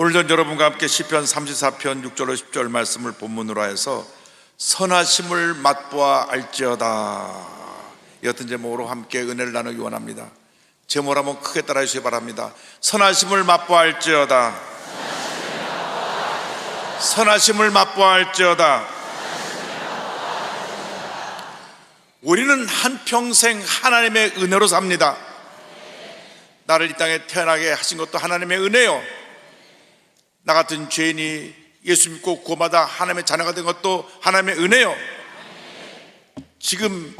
오늘도 여러분과 함께 시편 34편 6절로 10절 말씀을 본문으로 해서 선하심을 맛보아 알지어다. 이 같은 제목으로 함께 은혜를 나누기 원합니다. 제목을 한번 크게 따라해 주시기 바랍니다. 선하심을 맛보아 알지어다. 선하심을 맛보아 알지어다. 우리는 한평생 하나님의 은혜로 삽니다. 나를 이 땅에 태어나게 하신 것도 하나님의 은혜요 나 같은 죄인이 예수 믿고 구원받아 하나님의 자녀가 된 것도 하나님의 은혜요. 지금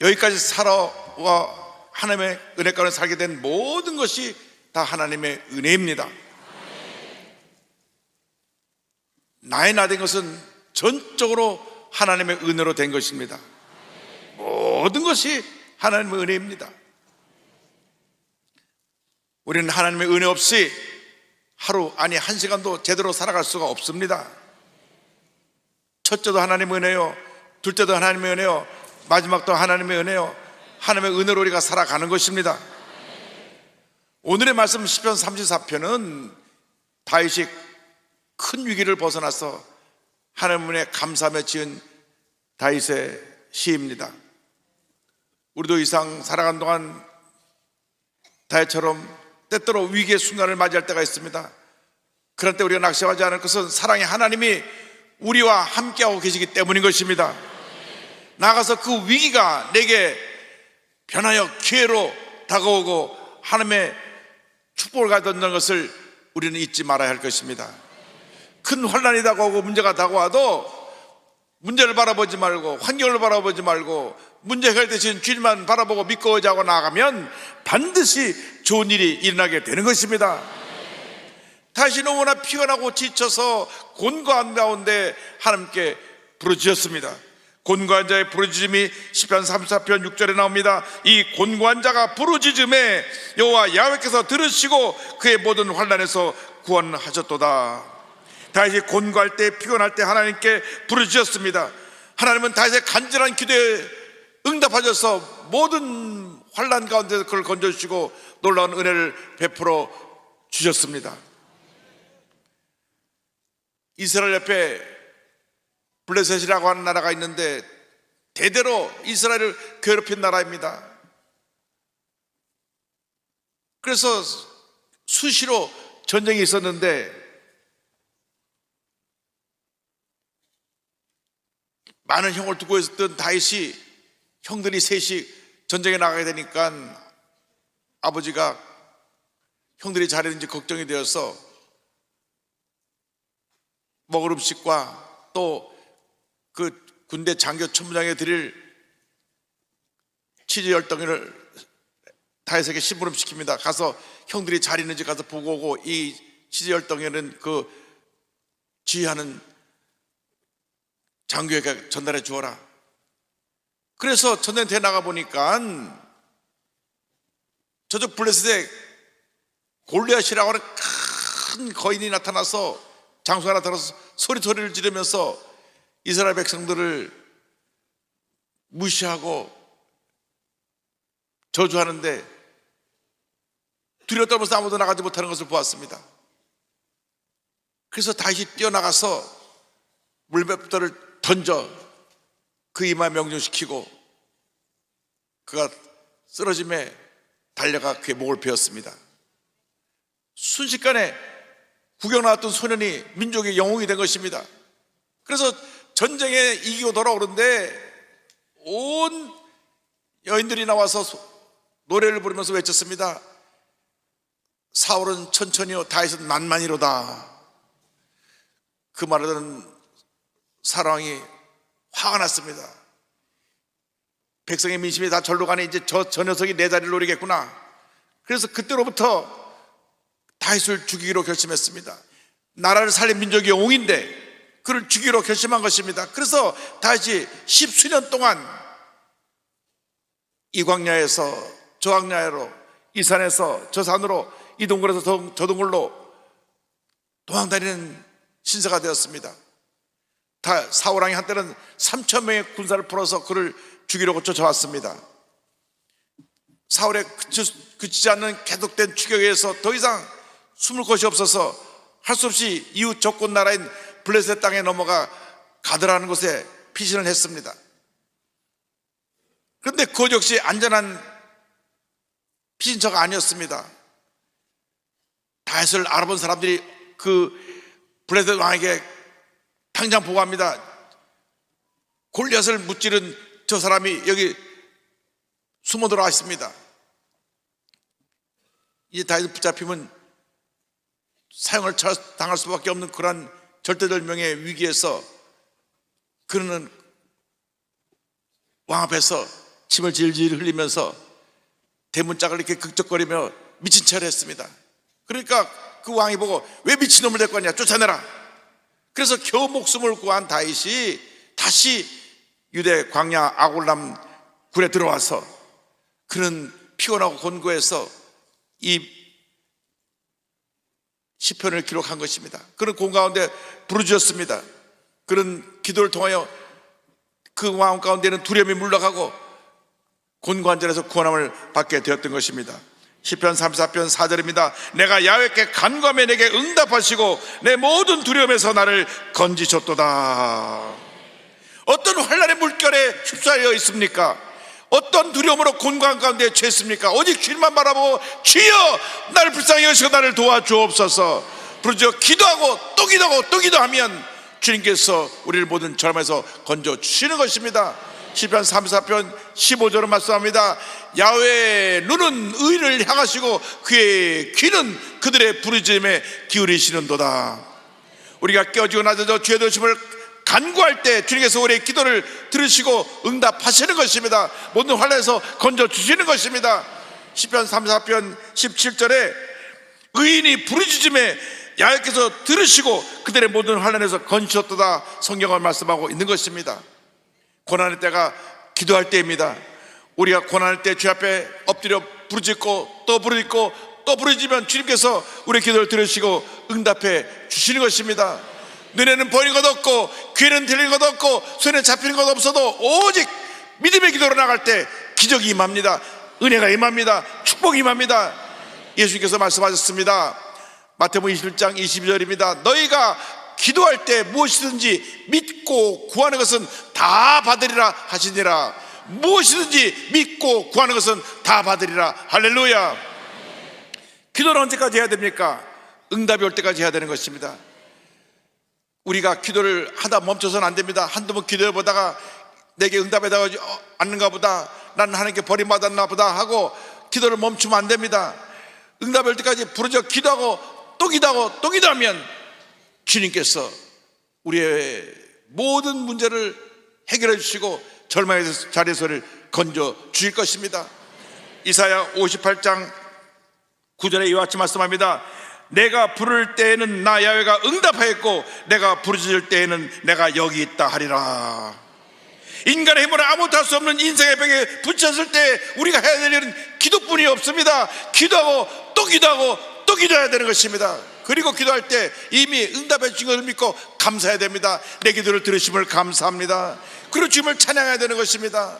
여기까지 살아와 하나님의 은혜 가운데 살게 된 모든 것이 다 하나님의 은혜입니다. 나의 나 된 것은 전적으로 하나님의 은혜로 된 것입니다. 모든 것이 하나님의 은혜입니다. 우리는 하나님의 은혜 없이 하루 아니 한 시간도 제대로 살아갈 수가 없습니다. 첫째도 하나님의 은혜요, 둘째도 하나님의 은혜요, 마지막도 하나님의 은혜요. 하나님의 은혜로 우리가 살아가는 것입니다. 오늘의 말씀 시편 34편은 다윗이 큰 위기를 벗어나서 하나님의 감사하며 지은 다윗의 시입니다. 우리도 이상 살아간 동안 다윗처럼 때때로 위기의 순간을 맞이할 때가 있습니다. 때 우리가 낙심하지 않을 것은 사랑의 하나님이 우리와 함께하고 계시기 때문인 것입니다. 나가서 그 위기가 내게 변하여 기회로 다가오고 하나님의 축복을 가져다는 것을 우리는 잊지 말아야 할 것입니다. 큰 환란이 다가오고 문제가 다가와도 문제를 바라보지 말고 환경을 바라보지 말고 문제 해결 대신 주님만 바라보고 믿고 의지하고 나가면 반드시 좋은 일이 일어나게 되는 것입니다. 다시 너무나 피곤하고 지쳐서 곤고한 가운데 하나님께 부르짖었습니다. 곤고한 자의 부르짖음이 시편 34편 6절에 나옵니다. 이 곤고한 자가 부르짖음에 여호와 야훼께서 들으시고 그의 모든 환란에서 구원하셨도다. 다윗이 곤고할 때 피곤할 때 하나님께 부르짖었습니다. 하나님은 다윗의 간절한 기도에 응답하셔서 모든 환란 가운데 그걸 건져주시고 놀라운 은혜를 베풀어 주셨습니다. 이스라엘 옆에 블레셋이라고 하는 나라가 있는데 대대로 이스라엘을 괴롭힌 나라입니다. 그래서 수시로 전쟁이 있었는데 많은 형을 두고 있었던 다윗이 형들이 셋이 전쟁에 나가게 되니까 아버지가 형들이 잘했는지 걱정이 되어서 먹을 음식과 또 그 군대 장교 천부장에 드릴 치즈 열 덩이를 다윗에게 심부름 시킵니다. 가서 형들이 잘 있는지 가서 보고 오고 이 치즈 열 덩이는 그 지휘하는 장교에게 전달해 주어라. 그래서 전쟁터에 나가 보니까 저쪽 블레셋에 골리앗이라고 하는 큰 거인이 나타나서 장소 하나 들어서 소리 소리를 지르면서 이스라엘 백성들을 무시하고 저주하는데 두려워 떨면서 아무도 나가지 못하는 것을 보았습니다. 그래서 다시 뛰어나가서 물맷돌을 던져 그 이마 명중시키고 그가 쓰러짐에 달려가 그의 목을 베었습니다. 순식간에 구경 나왔던 소년이 민족의 영웅이 된 것입니다. 그래서 전쟁에 이기고 돌아오는데 온 여인들이 나와서 노래를 부르면서 외쳤습니다. 사울은 천천히요 다윗은 만만히로다. 그 듣는 사랑이 화가 났습니다. 백성의 민심이 다 절로 가니 이제 저, 저 녀석이 내 자리를 노리겠구나. 그래서 그때로부터 다윗을 죽이기로 결심했습니다. 나라를 살린 민족이 영웅인데 그를 죽이기로 결심한 것입니다. 그래서 다윗이 십수년 동안 이 광야에서 저 광야로 이 산에서 저 산으로 이 동굴에서 저, 저 동굴로 도망다니는 신세가 되었습니다. 다 사울왕이 한때는 3천 명의 군사를 풀어서 그를 죽이려고 쫓아왔습니다. 사울의 그치, 그치지 않는 계속된 추격에 서더 이상 숨을 곳이 없어서 할 수 없이 이웃 적군 나라인 블레셋 땅에 넘어가 가드라는 곳에 피신을 했습니다. 그런데 그것 역시 안전한 피신처가 아니었습니다. 다윗을 알아본 사람들이 그 블레셋 왕에게 당장 보고 합니다. 골리앗을 무찌른 저 사람이 여기 숨어 들어와 있습니다. 이 다윗 붙잡히면 사형을 처- 당할 수밖에 없는 그러한 절대절명의 위기에서 그는 왕 앞에서 침을 질질 흘리면서 대문짝을 이렇게 극적거리며 미친 척을 했습니다. 그러니까 그 왕이 보고 왜 미친놈을 데리고 왔냐 쫓아내라. 그래서 겨우 목숨을 구한 다윗이 다시 유대 광야 아골람 굴에 들어와서 그는 피곤하고 곤고해서 이 시편을 기록한 것입니다. 그는 공 가운데 부르짖었습니다. 그런 기도를 통하여 그 마음 가운데는 두려움이 물러가고 곤관절에서 구원함을 받게 되었던 것입니다. 시편 34편 4절입니다. 내가 야외께 간과하며 내게 응답하시고 내 모든 두려움에서 나를 건지셨도다. 어떤 환란의 물결에 휩싸여 있습니까? 어떤 두려움으로 곤관 가운데 처했습니까? 오직 주님만 바라보고 주여 나를 불쌍히 여시고 나를 도와주옵소서 부르짖어 기도하고 또 기도하고 또 기도하면 주님께서 우리를 모든 절함에서 건져 주시는 것입니다. 시편 34편 15절은 말씀합니다. 야외의 눈은 의를 향하시고 그의 귀는 그들의 부르짖음에 기울이시는도다. 우리가 깨어지고 낮아져 죄 도심을 간구할 때 주님께서 우리의 기도를 들으시고 응답하시는 것입니다. 모든 환란에서 건져 주시는 것입니다. 시편 34편 17절에 의인이 부르짖음에 야외께서 들으시고 그들의 모든 환란에서 건지셨도다 성경을 말씀하고 있는 것입니다. 고난의 때가 기도할 때입니다. 우리가 고난할 때 주 앞에 엎드려 부르짖고 또 부르짖고 또 부르짖으면 주님께서 우리의 기도를 들으시고 응답해 주시는 것입니다. 눈에는 보이는 것 없고 귀에는 들리는 것 없고 손에 잡히는 것 없어도 오직 믿음의 기도로 나갈 때 기적이 임합니다. 은혜가 임합니다. 축복이 임합니다. 예수님께서 말씀하셨습니다. 마태복음 21장 22절입니다. 너희가 기도할 때 무엇이든지 믿고 구하는 것은 다 받으리라 하시니라. 무엇이든지 믿고 구하는 것은 다 받으리라. 할렐루야. 기도는 언제까지 해야 됩니까? 응답이 올 때까지 해야 되는 것입니다. 우리가 기도를 하다 멈춰서는 안 됩니다. 한두 번 기도해 보다가 내게 응답해 다가지 않는가 보다. 나는 하나님께 버림받았나 보다 하고 기도를 멈추면 안 됩니다. 응답이 올 때까지 부르짖어 기도하고 또 기도하고 또 기도하면 주님께서 우리의 모든 문제를 해결해 주시고 절망의 자리에서를 건져 주실 것입니다. 이사야 58장 9절에 이와 같이 말씀합니다. 내가 부를 때에는 나 야외가 응답하였고 내가 부르짖을 때에는 내가 여기 있다 하리라. 인간의 힘으로 아무것도 할 수 없는 인생의 벽에 붙였을 때 우리가 해야 될 일은 기도뿐이 없습니다. 기도하고 또 기도하고 또 기도해야 되는 것입니다. 그리고 기도할 때 이미 응답해 주신 것을 믿고 감사해야 됩니다. 내 기도를 들으심을 감사합니다. 그리고 주님을 찬양해야 되는 것입니다.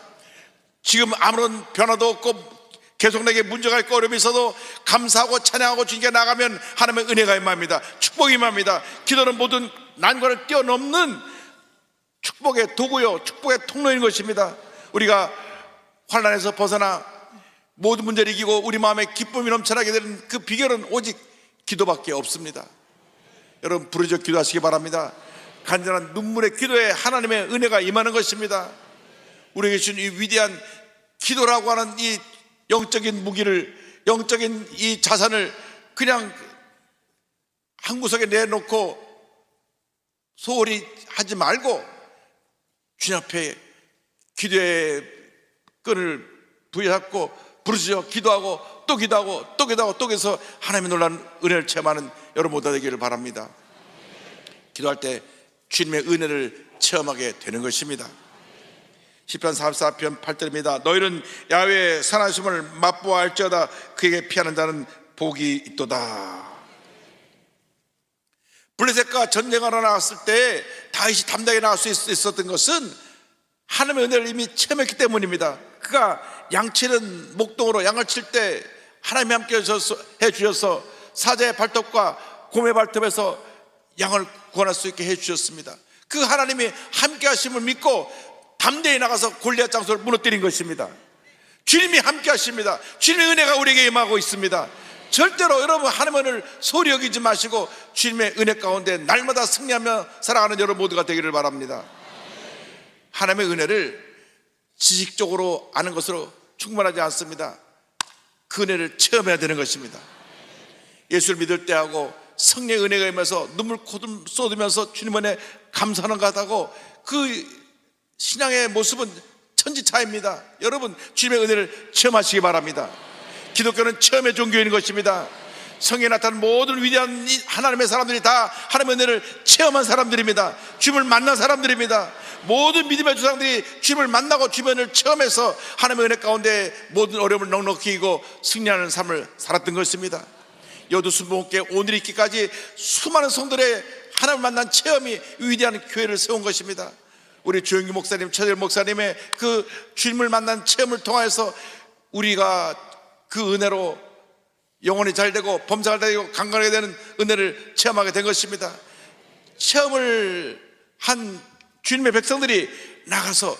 지금 아무런 변화도 없고 계속 내게 문제가 있고 어려움이 있어도 감사하고 찬양하고 주님께 나가면 하나님의 은혜가 임합니다. 축복이 임합니다. 기도는 모든 난관을 뛰어넘는 축복의 도구요, 축복의 통로인 것입니다. 우리가 환란에서 벗어나 모든 문제를 이기고 우리 마음에 기쁨이 넘쳐나게 되는 그 비결은 오직 기도밖에 없습니다. 여러분 부르짖어 기도하시기 바랍니다. 간절한 눈물의 기도에 하나님의 은혜가 임하는 것입니다. 우리에게 주신 이 위대한 기도라고 하는 이 영적인 무기를 영적인 이 자산을 그냥 한 구석에 내놓고 소홀히 하지 말고 주님 앞에 기도의 끈을 부여잡고 부르짖어 기도하고 또 기도하고 또 기도하고 또 기도해서 하나님의 놀라는 은혜를 체험하는 여러분 모두 되기를 바랍니다. 기도할 때 주님의 은혜를 체험하게 되는 것입니다. 시편 44편 8절입니다. 너희는 야외의 선하심을 맛보아 알지어다 그에게 피하는 자는 복이 있도다. 블레셋과 전쟁하러 나왔을 때 다윗이 담대하게 나갈 수 있- 있었던 것은 하나님의 은혜를 이미 체험했기 때문입니다. 그가 양치는 목동으로 양을 칠 때 하나님이 함께 해 주셔서 사자의 발톱과 곰의 발톱에서 양을 구원할 수 있게 해 주셨습니다. 그 하나님이 함께 하심을 믿고 담대히 나가서 골리앗 장소를 무너뜨린 것입니다. 주님이 함께 하십니다. 주님의 은혜가 우리에게 임하고 있습니다. 절대로 여러분 은혜를 소리 여기지 마시고 주님의 은혜 가운데 날마다 승리하며 살아가는 여러분 모두가 되기를 바랍니다. 하나님의 은혜를 지식적으로 아는 것으로 충분하지 않습니다. 그 은혜를 체험해야 되는 것입니다. 예수를 믿을 때하고 성령의 은혜가 임해서 눈물 코좀 쏟으면서 주님 은혜 감사하는 것 같다고 그 신앙의 모습은 천지차입니다. 여러분 주님의 은혜를 체험하시기 바랍니다. 기독교는 체험의 종교인 것입니다. 성에 나타난 모든 위대한 이 하나님의 사람들이 다 하나님의 은혜를 체험한 사람들입니다. 주님을 만난 사람들입니다. 모든 믿음의 조상들이 주님을 만나고 주변을 체험해서 하나님의 은혜 가운데 모든 어려움을 넉넉히 이기고 승리하는 삶을 살았던 것입니다. 여두순복음께 오늘 있기까지 수많은 성들의 하나님 만난 체험이 위대한 교회를 세운 것입니다. 우리 조영기 목사님, 최재 목사님의 그 주님을 만난 체험을 통하여서 우리가 그 은혜로 영혼이 잘 되고 범사가 되고 강건하게 되는 은혜를 체험하게 된 것입니다. 체험을 한 주님의 백성들이 나가서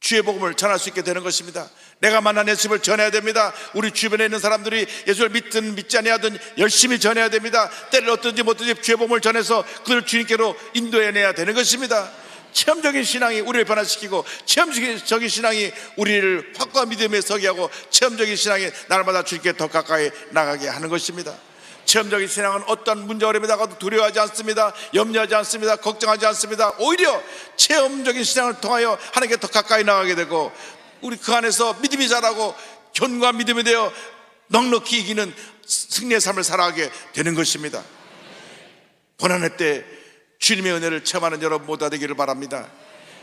주의 복음을 전할 수 있게 되는 것입니다. 내가 만난 예수를 전해야 됩니다. 우리 주변에 있는 사람들이 예수를 믿든 믿지 아니하든 열심히 전해야 됩니다. 때를 어떤지 못든지 주의 복음을 전해서 그들을 주님께로 인도해내야 되는 것입니다. 체험적인 신앙이 우리를 변화시키고 체험적인 신앙이 우리를 확고한 믿음에 서게 하고 체험적인 신앙이 날마다 주님께 더 가까이 나가게 하는 것입니다. 체험적인 신앙은 어떤 문제 어려움이 다가도 두려워하지 않습니다. 염려하지 않습니다. 걱정하지 않습니다. 오히려 체험적인 신앙을 통하여 하나님께 더 가까이 나가게 되고 우리 그 안에서 믿음이 자라고 견고한 믿음이 되어 넉넉히 이기는 승리의 삶을 살아가게 되는 것입니다. 고난의 때 주님의 은혜를 체험하는 여러분 모두 되기를 바랍니다.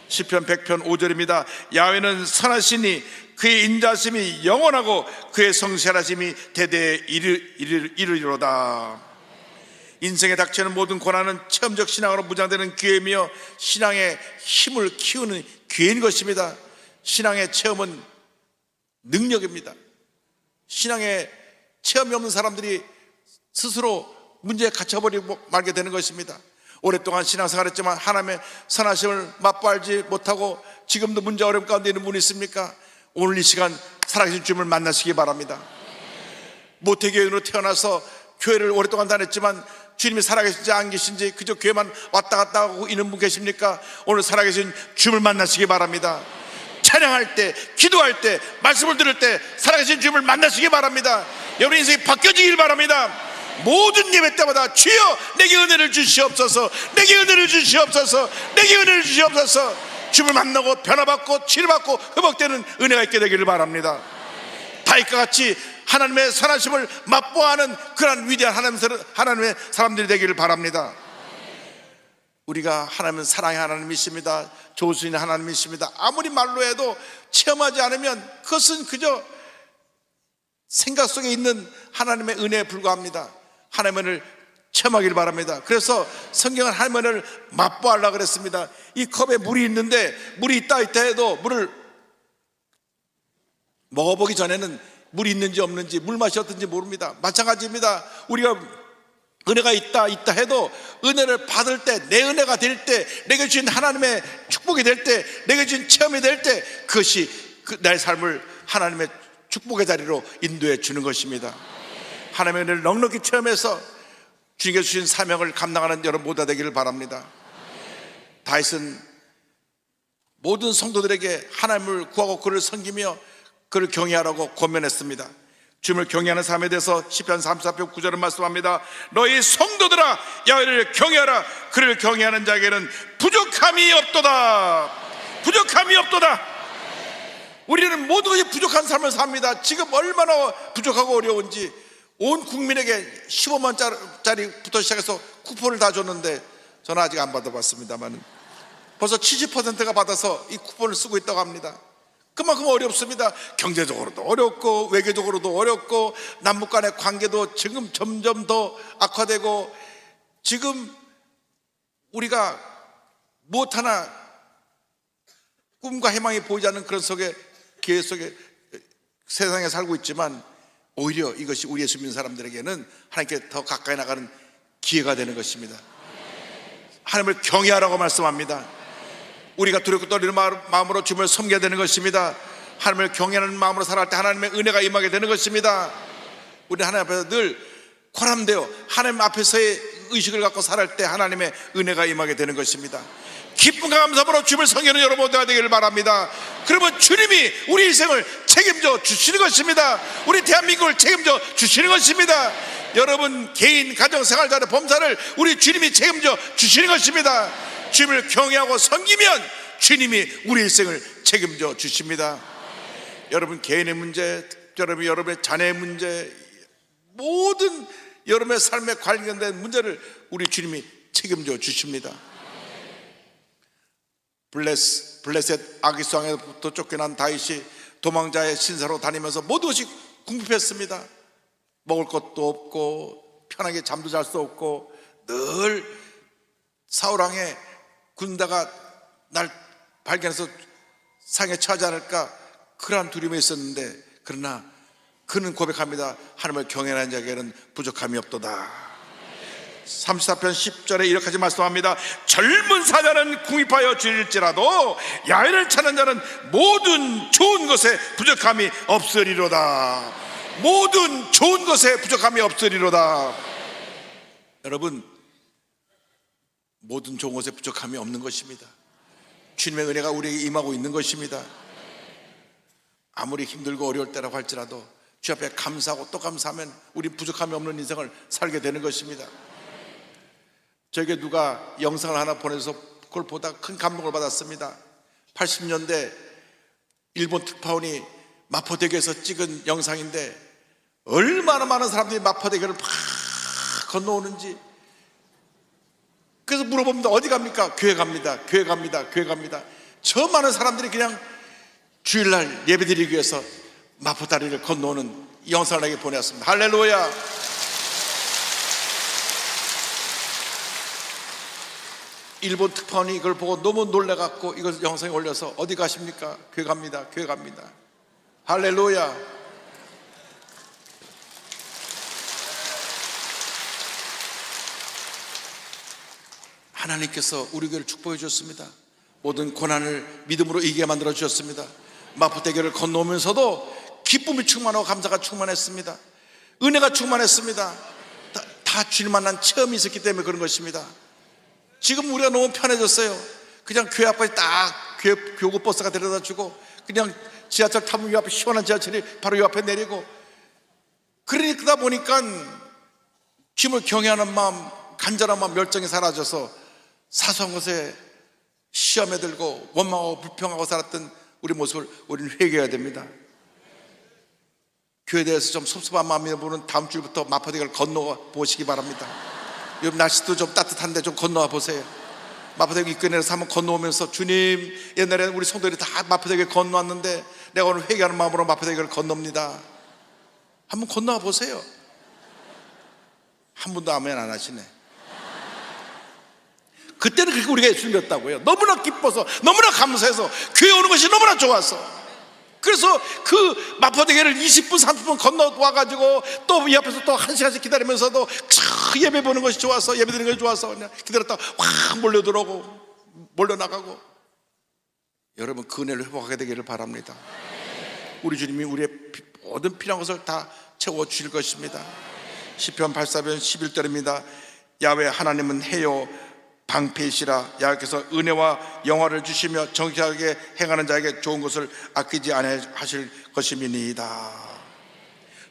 시편 100편 5절입니다. 야훼는 선하시니 그의 인자심이 영원하고 그의 성실하심이 대대에 이르, 이르 리로다. 인생에 닥치는 모든 고난은 체험적 신앙으로 무장되는 기회이며 신앙의 힘을 키우는 기회인 것입니다. 신앙의 체험은 능력입니다. 신앙의 체험이 없는 사람들이 스스로 문제에 갇혀버리고 말게 되는 것입니다. 오랫동안 신앙생활 했지만 하나님의 선하심을 맛보알지 못하고 지금도 문제 어려움 가운데 있는 분이 있습니까? 오늘 이 시간 살아계신 주님을 만나시기 바랍니다. 모태교인으로 태어나서 교회를 오랫동안 다녔지만 주님이 살아계신지 안 계신지 그저 교회만 왔다 갔다 하고 있는 분 계십니까? 오늘 살아계신 주님을 만나시기 바랍니다. 찬양할 때, 기도할 때, 말씀을 들을 때 살아계신 주님을 만나시기 바랍니다. 여러분 인생이 바뀌어지길 바랍니다. 모든 예배 때마다 주여 내게 은혜를 주시옵소서. 내게 은혜를 주시옵소서. 내게 은혜를 주시옵소서. 주님을 만나고 변화받고 치료받고 회복되는 은혜가 있게 되기를 바랍니다. 다윗과 같이 하나님의 선하심을 맛보아하는 그러한 위대한 하나님, 하나님의 사람들이 되기를 바랍니다. 우리가 하나님은 사랑의 하나님이십니다. 조수인 하나님이십니다. 아무리 말로 해도 체험하지 않으면 그것은 그저 생각 속에 있는 하나님의 은혜에 불과합니다 하나님을 체험하기를 바랍니다. 그래서 성경은 하나님을 맛보하려고 그랬습니다. 이 컵에 물이 있는데 물이 있다 있다 해도 물을 먹어보기 전에는 물이 있는지 없는지 물 맛이 어떤지 모릅니다. 마찬가지입니다. 우리가 은혜가 있다 있다 해도 은혜를 받을 때 내 은혜가 될 때 내게 주신 하나님의 축복이 될 때 내게 주신 체험이 될 때 그것이 그 나의 삶을 하나님의 축복의 자리로 인도해 주는 것입니다. 하나님의 은혜를 넉넉히 체험해서 주님께 주신 사명을 감당하는 여러분 모두 되기를 바랍니다. 다윗은 모든 성도들에게 하나님을 구하고 그를 섬기며 그를 경외하라고 권면했습니다. 주님을 경외하는 삶에 대해서 10편 34편 9절은 말씀합니다. 너희 성도들아 야훼를 경외하라. 그를 경외하는 자에게는 부족함이 없도다. 부족함이 없도다. 우리는 모두가 부족한 삶을 삽니다. 지금 얼마나 부족하고 어려운지 온 국민에게 15만짜리부터 시작해서 쿠폰을 다 줬는데 저는 아직 안 받아봤습니다만 벌써 70%가 받아서 이 쿠폰을 쓰고 있다고 합니다. 그만큼 어렵습니다. 경제적으로도 어렵고 외교적으로도 어렵고 남북 간의 관계도 지금 점점 더 악화되고 지금 우리가 무엇 하나 꿈과 희망이 보이지 않는 그런 속에 기회 속에 세상에 살고 있지만 오히려 이것이 우리 예수 믿는 사람들에게는 하나님께 더 가까이 나가는 기회가 되는 것입니다. 하나님을 경외하라고 말씀합니다. 우리가 두렵고 떨리는 마음- 마음으로 주님을 섬겨야 되는 것입니다. 하나님을 경외하는 마음으로 살아갈 때 하나님의 은혜가 임하게 되는 것입니다. 우리 하나님 앞에서 늘 코람되어 하나님 앞에서의 의식을 갖고 살아갈 때 하나님의 은혜가 임하게 되는 것입니다. 기쁨과 감사로 주님을 섬기는 여러분 모두가 되기를 바랍니다. 그러면 주님이 우리 인생을 책임져 주시는 것입니다. 우리 대한민국을 책임져 주시는 것입니다. 여러분 개인 가정 생활자의 범사를 우리 주님이 책임져 주시는 것입니다. 주님을 경외하고 섬기면 주님이 우리 인생을 책임져 주십니다. 여러분 개인의 문제, 여러분 여러분의 자녀의 문제, 모든 여러분의 삶에 관련된 문제를 우리 주님이 책임져 주십니다. 블레스 블레셋 아기수왕에부터 쫓겨난 다윗이 도망자의 신사로 다니면서 모든 것이 궁핍했습니다. 먹을 것도 없고 편하게 잠도 잘 수 없고 늘 사울왕의 군다가 날 발견해서 상에 처하지 않을까 그러한 두려움이 있었는데 그러나 그는 고백합니다. 하나님을 경외하는 자에게는 부족함이 없도다. 34편 10절에 이렇게 말씀합니다. 젊은 사자는 궁입하여 줄일지라도 야외를 찾는 자는 모든 좋은 것에 부족함이 없으리로다. 모든 좋은 것에 부족함이 없으리로다. 여러분, 모든 좋은 것에 부족함이 없는 것입니다. 주님의 은혜가 우리에게 임하고 있는 것입니다. 아무리 힘들고 어려울 때라고 할지라도 주 앞에 감사하고 또 감사하면 우리 부족함이 없는 인생을 살게 되는 것입니다. 저에게 누가 영상을 하나 보내서 그걸 보다 큰 감동을 받았습니다. 80년대 일본 특파원이 마포대교에서 찍은 영상인데 얼마나 많은 사람들이 마포대교를 막 건너오는지 그래서 물어봅니다. 어디 갑니까? 교회 갑니다. 교회 갑니다. 교회 갑니다. 저 많은 사람들이 그냥 주일날 예배드리기 위해서 마포다리를 건너오는 이 영상을 내게 보내왔습니다. 할렐루야. 일본 특파원이 이걸 보고 너무 놀래갖고 이걸 영상에 올려서 어디 가십니까? 교회 갑니다. 교회 갑니다. 할렐루야. 하나님께서 우리 교회를 축복해 주셨습니다. 모든 고난을 믿음으로 이기게 만들어 주셨습니다. 마포대교를 건너오면서도 기쁨이 충만하고 감사가 충만했습니다. 은혜가 충만했습니다. 다, 다 주님 만난 체험이 있었기 때문에 그런 것입니다. 지금 우리가 너무 편해졌어요. 그냥 교회 앞에 딱 교회, 교구 버스가 데려다 주고 그냥 지하철 타면 요 앞에 시원한 지하철이 바로 요 앞에 내리고 그러니까 보니까 주님을 경외하는 마음, 간절한 마음, 열정이 사라져서 사소한 것에 시험에 들고 원망하고 불평하고 살았던 우리 모습을 우리는 회개해야 됩니다. 교회에 대해서 좀 섭섭한 마음이 분은 다음 주부터 마포대교를 건너와 보시기 바랍니다. 요즘 날씨도 좀 따뜻한데 좀 건너와 보세요. 마포대교 입구에서 한번 건너오면서 주님 옛날에 우리 성도들이 다 마포대교 건너왔는데 내가 오늘 회개하는 마음으로 마포대교를 건넙니다. 한번 건너와 보세요. 한 분도 아멘 안 하시네. 그때는 그렇게 우리가 예수를 믿었다고요. 너무나 기뻐서, 너무나 감사해서, 교회 오는 것이 너무나 좋아서. 그래서 그 마포대교를 20분, 30분 건너 와가지고 또이 앞에서 또 한 시간씩 기다리면서도 참 예배 보는 것이 좋아서, 예배 드리는 것이 좋아서 그냥 기다렸다가 확 몰려 들어오고, 몰려 나가고. 여러분, 그 은혜를 회복하게 되기를 바랍니다. 우리 주님이 우리의 피- 모든 필요한 것을 다 채워 주실 것입니다. 시편 84편 11절입니다. 야외 하나님은 해요 방패이시라 야께서 은혜와 영화를 주시며 정직하게 행하는 자에게 좋은 것을 아끼지 아니하실 것임이니이다.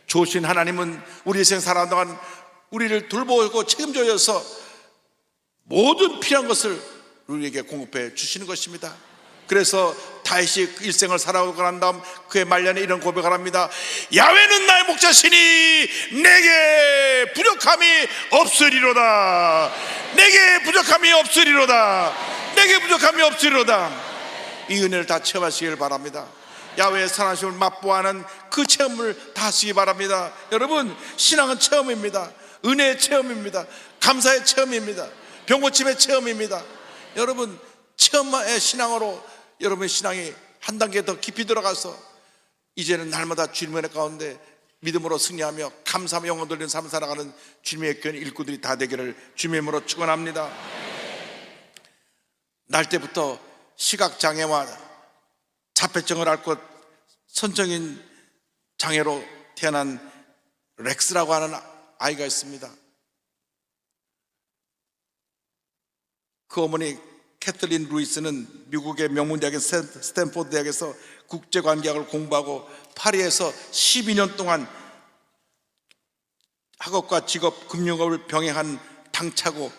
좋으신 하나님은 우리 인생 살아가는 동안 우리를 돌보고 책임져서 모든 필요한 것을 우리에게 공급해 주시는 것입니다. 그래서 그 일생을 살아오고 난 다음 그의 말년에 이런 고백을 합니다. 야외는 나의 목자시니 내게 부족함이 없으리로다. 내게 부족함이 없으리로다. 내게 부족함이 없으리로다. 이 은혜를 다 체험하시길 바랍니다. 야외의 선하심을 맛보아하는 그 체험을 다 하시기 바랍니다. 여러분, 신앙은 체험입니다. 은혜의 체험입니다. 감사의 체험입니다. 병고침의 체험입니다. 여러분, 체험의 신앙으로 여러분의 신앙이 한 단계 더 깊이 들어가서 이제는 날마다 주님의 가운데 믿음으로 승리하며 감사하며 영혼 돌리는 삶을 살아가는 주님의 교회 일꾼들이 다 되기를 주님의 이름으로 축원합니다. 날 때부터 시각 장애와 자폐증을 앓고 선정인 장애로 태어난 렉스라고 하는 아이가 있습니다. 그 어머니 캐틀린 루이스는 미국의 명문 대학인 스탠- 스탠포드 대학에서 국제 관계학을 공부하고 파리에서 12년 동안 학업과 직업, 금융업을 병행한 당차고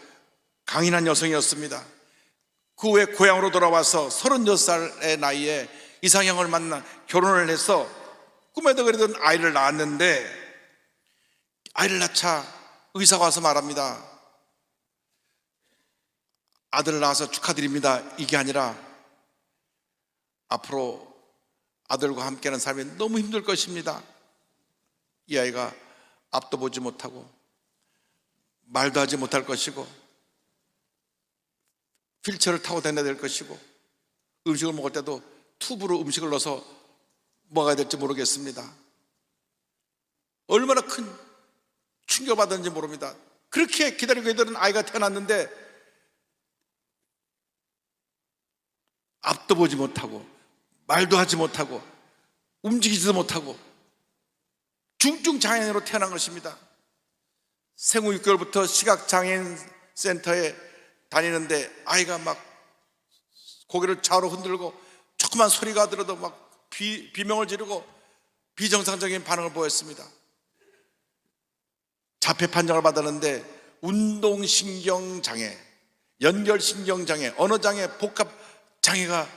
강인한 여성이었습니다. 그 후에 고향으로 돌아와서 36살의 나이에 이상형을 만나 결혼을 해서 꿈에도 그리던 아이를 낳았는데 아이를 낳자 의사가 와서 말합니다. 아들을 낳아서 축하드립니다. 이게 아니라 앞으로 아들과 함께하는 삶이 너무 힘들 것입니다. 이 아이가 앞도 보지 못하고 말도 하지 못할 것이고 휠체어를 타고 다녀야 될 것이고 음식을 먹을 때도 튜브로 음식을 넣어서 먹어야 될지 모르겠습니다. 얼마나 큰 충격받았는지 모릅니다. 그렇게 기다리고 있던 아이가 태어났는데 앞도 보지 못하고 말도 하지 못하고 움직이지도 못하고 중증 장애인으로 태어난 것입니다. 생후 6개월부터 시각 장애인 센터에 다니는데 아이가 막 고개를 좌우로 흔들고 조그만 소리가 들어도 막 비, 비명을 지르고 비정상적인 반응을 보였습니다. 자폐 판정을 받았는데 운동신경장애, 연결신경장애, 언어장애, 복합 장애가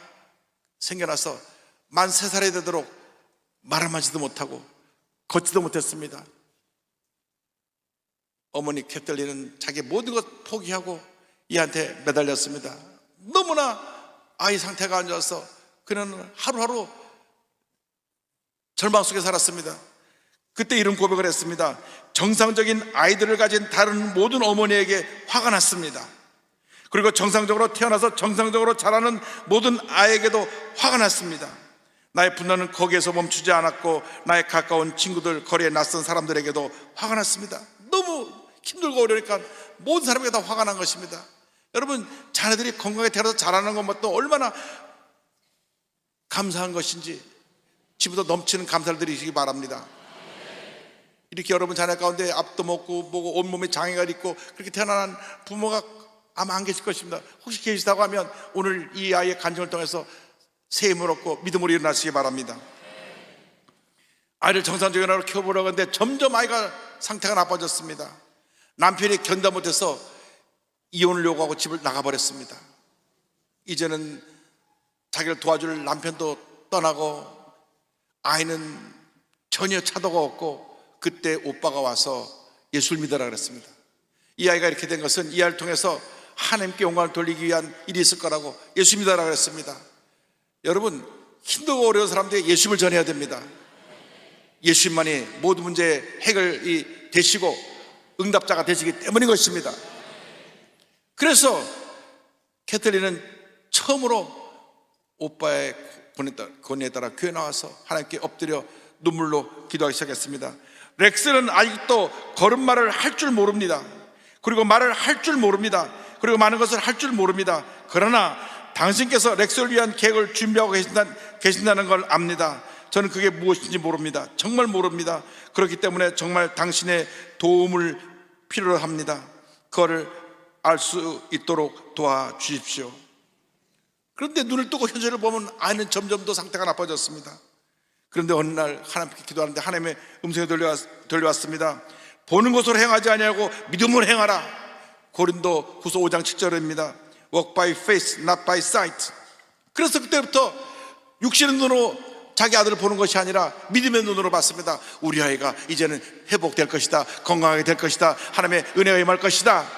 생겨나서 만 세 살이 되도록 말을 하지도 못하고 걷지도 못했습니다. 어머니 캐틀리는 자기 모든 것 포기하고 이한테 매달렸습니다. 너무나 아이 상태가 안 좋아서 그는 하루하루 절망 속에 살았습니다. 그때 이런 고백을 했습니다. 정상적인 아이들을 가진 다른 모든 어머니에게 화가 났습니다. 그리고 정상적으로 태어나서 정상적으로 자라는 모든 아이에게도 화가 났습니다. 나의 분노는 거기에서 멈추지 않았고 나의 가까운 친구들, 거리에 낯선 사람들에게도 화가 났습니다. 너무 힘들고 어려우니까 모든 사람에게 다 화가 난 것입니다. 여러분 자녀들이 건강하게 태어나서 자라는 것도 얼마나 감사한 것인지 집부터 넘치는 감사를 드리시기 바랍니다. 이렇게 여러분 자녀 가운데 앞도 먹고 보고 온몸에 장애가 있고 그렇게 태어난 부모가 아마 안 계실 것입니다. 혹시 계시다고 하면 오늘 이 아이의 간증을 통해서 새 힘을 얻고 믿음으로 일어나시기 바랍니다. 아이를 정상적인 아이로 키워보려고 하는데 점점 아이가 상태가 나빠졌습니다. 남편이 견뎌 못해서 이혼을 요구하고 집을 나가버렸습니다. 이제는 자기를 도와줄 남편도 떠나고 아이는 전혀 차도가 없고 그때 오빠가 와서 예수를 믿어라 그랬습니다. 이 아이가 이렇게 된 것은 이 아이를 통해서 하나님께 영광을 돌리기 위한 일이 있을 거라고 예수 믿어라 그랬습니다. 여러분 힘들고 어려운 사람들에게 예수를 전해야 됩니다. 예수님만이 모든 문제의 해결이 되시고 응답자가 되시기 때문인 것입니다. 그래서 캐틀리는 처음으로 오빠의 권에 따라, 교회 나와서 하나님께 엎드려 눈물로 기도하기 시작했습니다. 렉스는 아직도 걸음마를 할줄 모릅니다. 그리고 말을 할 줄 모릅니다. 그리고 많은 것을 할 줄 모릅니다. 그러나 당신께서 렉스를 위한 계획을 준비하고 계신다, 계신다는 걸 압니다. 저는 그게 무엇인지 모릅니다. 정말 모릅니다. 그렇기 때문에 정말 당신의 도움을 필요로 합니다. 그거를 알 수 있도록 도와주십시오. 그런데 눈을 뜨고 현실을 보면 아이는 점점 더 상태가 나빠졌습니다. 그런데 어느 날 하나님께 기도하는데 하나님의 음성이 들려왔, 들려왔습니다. 보는 것으로 행하지 아니하고 믿음으로 행하라. 고린도 후서 5장 7절입니다. Walk by faith, not by sight. 그래서 그때부터 육신의 눈으로 자기 아들을 보는 것이 아니라 믿음의 눈으로 봤습니다. 우리 아이가 이제는 회복될 것이다. 건강하게 될 것이다. 하나님의 은혜가 임할 것이다.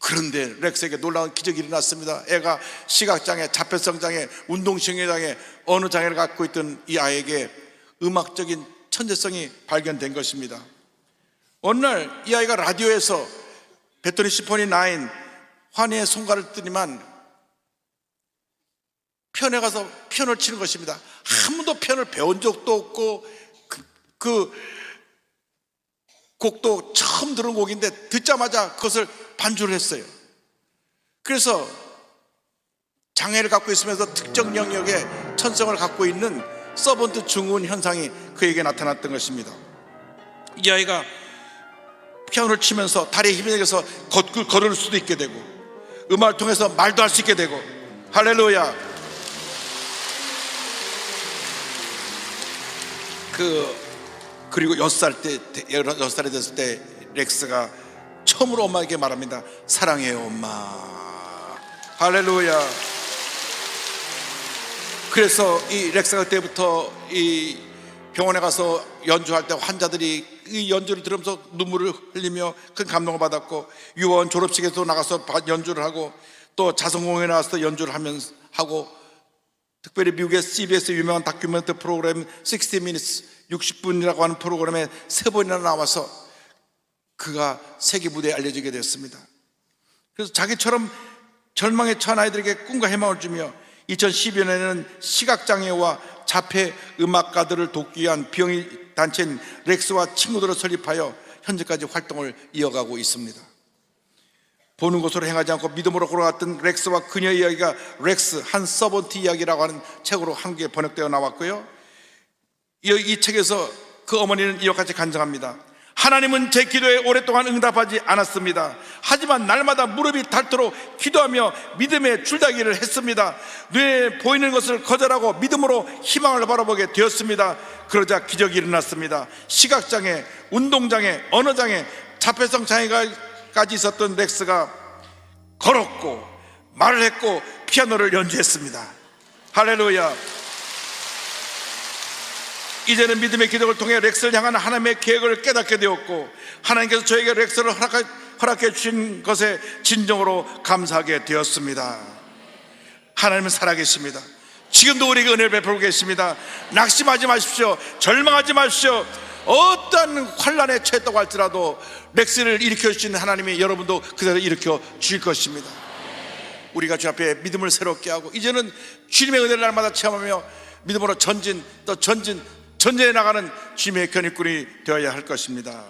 그런데 렉스에게 놀라운 기적이 일어났습니다. 애가 시각장애, 자폐성 장애, 운동신경 장애 어느 장애를 갖고 있던 이 아이에게 음악적인 천재성이 발견된 것입니다. 어느 날 이 아이가 라디오에서 베토니 시포니 9 환희의 송가를 뜨니만 피아노에 가서 피아노를 치는 것입니다. 한 번도 피아노를 배운 적도 없고 그, 그 곡도 처음 들은 곡인데 듣자마자 그것을 반주를 했어요. 그래서 장애를 갖고 있으면서 특정 영역에 천성을 갖고 있는 서번트 증후군 현상이 그에게 나타났던 것입니다. 이 아이가 피아노를 치면서 다리에 힘이 생겨서 걷, 걸을 수도 있게 되고 음악을 통해서 말도 할 수 있게 되고. 할렐루야. 그 그리고 여섯 살때 여섯 살이 됐을 때 렉스가 처음으로 엄마에게 말합니다. 사랑해요 엄마. 할렐루야. 그래서 이 렉스가 그때부터 이 병원에 가서 연주할 때 환자들이 이 연주를 들으면서 눈물을 흘리며 큰 감동을 받았고 유원 졸업식에도 나가서 바- 연주를 하고 또 자성공연에 나가서 연주를 하면서 하고 특별히 미국의 CBS 유명한 다큐멘터 프로그램 60 Minutes 60분이라고 하는 프로그램에 세 번이나 나와서 그가 세계 무대에 알려지게 되었습니다. 그래서 자기처럼 절망에 처한 아이들에게 꿈과 희망을 주며 2012년에는 시각장애와 자폐 음악가들을 돕기 위한 비영리 단체인 렉스와 친구들을 설립하여 현재까지 활동을 이어가고 있습니다. 보는 것으로 행하지 않고 믿음으로 걸어갔던 렉스와 그녀의 이야기가 렉스 한 서번트 이야기라고 하는 책으로 한국에 번역되어 나왔고요. 이, 이 책에서 그 어머니는 이와 같이 간증합니다. 하나님은 제 기도에 오랫동안 응답하지 않았습니다. 하지만 날마다 무릎이 닳도록 기도하며 믿음의 줄다기를 했습니다. 눈에 보이는 것을 거절하고 믿음으로 희망을 바라보게 되었습니다. 그러자 기적이 일어났습니다. 시각장애, 운동장애, 언어장애, 자폐성 장애까지 있었던 렉스가 걸었고 말을 했고 피아노를 연주했습니다. 할렐루야. 이제는 믿음의 기적을 통해 렉스를 향한 하나님의 계획을 깨닫게 되었고 하나님께서 저에게 렉스를 허락해 주신 것에 진정으로 감사하게 되었습니다. 하나님은 살아계십니다. 지금도 우리에게 은혜를 베풀고 계십니다. 낙심하지 마십시오. 절망하지 마십시오. 어떤 환란에 처했다고 할지라도 렉스를 일으켜 주시는 하나님이 여러분도 그대로 일으켜 주실 것입니다. 우리가 주 앞에 믿음을 새롭게 하고 이제는 주님의 은혜를 날마다 체험하며 믿음으로 전진 또 전진 전진해 나가는 주님의 견입꾼이 되어야 할 것입니다.